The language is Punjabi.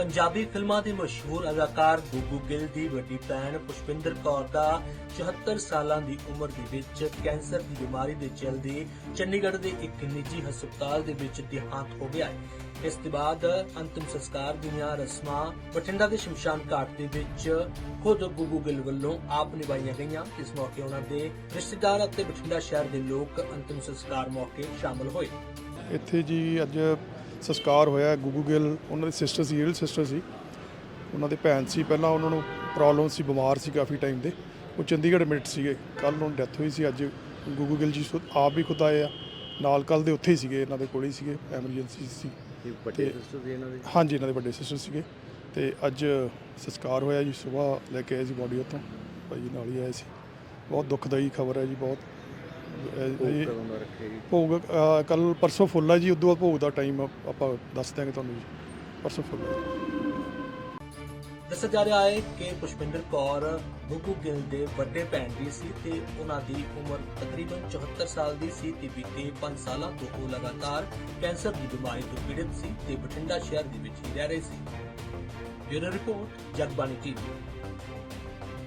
ਪੰਜਾਬੀ ਫਿਲਮਾਂ ਦੀ ਮਸ਼ਹੂਰ ਅਦਾਕਾਰ ਗੁੱਗੂ ਗਿੱਲ ਦੀ ਵੱਡੀ ਭੈਣ ਪੁਸ਼ਪਿੰਦਰ ਕੌਰ ਦਾ 74 ਸਾਲਾਂ ਦੀ ਉਮਰ ਦੇ ਵਿੱਚ ਕੈਂਸਰ ਦੀ ਬਿਮਾਰੀ ਦੇ ਚੱਲਦੇ ਚੰਡੀਗੜ੍ਹ ਦੇ ਇੱਕ ਨਿੱਜੀ ਹਸਪਤਾਲ ਦੇ ਵਿੱਚ ਦੇਹਾਂਤ ਹੋ ਗਿਆ ਹੈ। ਇਸ ਤੋਂ ਬਾਅਦ ਅੰਤਿਮ ਸੰਸਕਾਰ ਦੀਆਂ ਰਸਮਾਂ ਬਠਿੰਡਾ ਦੇ ਸ਼ਮਸ਼ਾਨ ਘਾਟ ਦੇ ਵਿੱਚ ਖੁਦ ਗੁੱਗੂ ਗਿੱਲ ਵੱਲੋਂ ਆਪ ਨਿਭਾਈਆਂ ਗਈਆਂ। ਇਸ ਮੌਕੇ ਉਹਨਾਂ ਦੇ ਰਿਸ਼ਤੇਦਾਰ ਅਤੇ ਬਠਿੰਡਾ ਸ਼ਹਿਰ ਦੇ ਲੋਕ ਅੰਤਿਮ ਸੰਸਕਾਰ ਮੌਕੇ ਸ਼ਾਮਲ ਹੋਏ। ਇੱਥੇ ਜੀ ਅੱਜ ਸੰਸਕਾਰ ਹੋਇਆ ਗੁੱਗੂ ਗਿੱਲ ਉਹਨਾਂ ਦੀ ਸਿਸਟਰ ਸੀ ਰੀਅਲ ਸਿਸਟਰ ਸੀ। ਉਹਨਾਂ ਦੇ ਭੈਣ ਸੀ। ਪਹਿਲਾਂ ਉਹਨਾਂ ਨੂੰ ਪ੍ਰੋਬਲਮ ਸੀ ਬਿਮਾਰ ਸੀ ਕਾਫੀ ਟਾਈਮ ਦੇ। ਉਹ ਚੰਡੀਗੜ੍ਹ ਐਡਮਿਟ ਸੀਗੇ। ਕੱਲ ਨੂੰ ਡੈਥ ਹੋਈ ਸੀ। ਅੱਜ ਗੁੱਗੂ ਗਿੱਲ ਜੀ ਖੁਦ ਆਪ ਵੀ ਖੁਦ ਆਏ ਆ। ਨਾਲ ਕੱਲ ਦੇ ਉੱਥੇ ਹੀ ਸੀਗੇ ਇਹਨਾਂ ਦੇ ਕੋਲ ਹੀ ਸੀਗੇ ਐਮਰਜੈਂਸੀ ਸੀ। ਵੱਡੇ ਸਿਸਟਰ ਸੀ ਇਹਨਾਂ ਦੇ? ਹਾਂਜੀ ਇਹਨਾਂ ਦੇ ਵੱਡੇ ਸਿਸਟਰ ਸੀਗੇ। ਤੇ ਅੱਜ ਸੰਸਕਾਰ ਹੋਇਆ ਜੀ ਸਵੇਰ ਲੈ ਕੇ ਆਏ ਸੀ ਬੋਡੀ ਉੱਥੋਂ। ਭਾਈ ਨਾਲ ਹੀ ਆਏ ਸੀ। ਬਹੁਤ ਦੁਖਦਾਈ ਖਬਰ ਹੈ ਜੀ ਬਹੁਤ। ਜੀ? ਭੋਗ ਕੱਲ ਪਰਸੋਂ ਫੁੱਲ ਹੈ ਜੀ ਉਦੋਂ ਬਾਅਦ ਭੋਗ ਦਾ ਟਾਈਮ ਆਪਾਂ ਦੱਸ ਦਿਆਂਗੇ ਤੁਹਾਨੂੰ ਜੀ। ਪਰਸੋਂ ਫੁੱਲ ਦੱਸਿਆ ਜਾ ਰਿਹਾ ਹੈ ਕਿ ਪੁਸ਼ਪਿੰਦਰ ਕੌਰ ਗੁੱਗੂ ਗਿੱਲ ਦੇ ਵੱਡੇ ਭੈਣ ਦੀ ਸੀ ਤੇ ਉਹਨਾਂ ਦੀ ਉਮਰ ਤਕਰੀਬਨ 74 ਸਾਲ ਦੀ ਸੀ ਤੇ ਬੀਤੇ 5 ਸਾਲਾਂ ਤੋਂ ਉਹ ਲਗਾਤਾਰ ਕੈਂਸਰ ਦੀ ਬਿਮਾਰੀ ਤੋਂ ਪੀੜਤ ਸੀ ਤੇ ਬਠਿੰਡਾ ਸ਼ਹਿਰ ਦੇ ਵਿੱਚ ਹੀ ਰਹਿ ਰਹੇ ਸੀ। Bureau report Jagbani TV.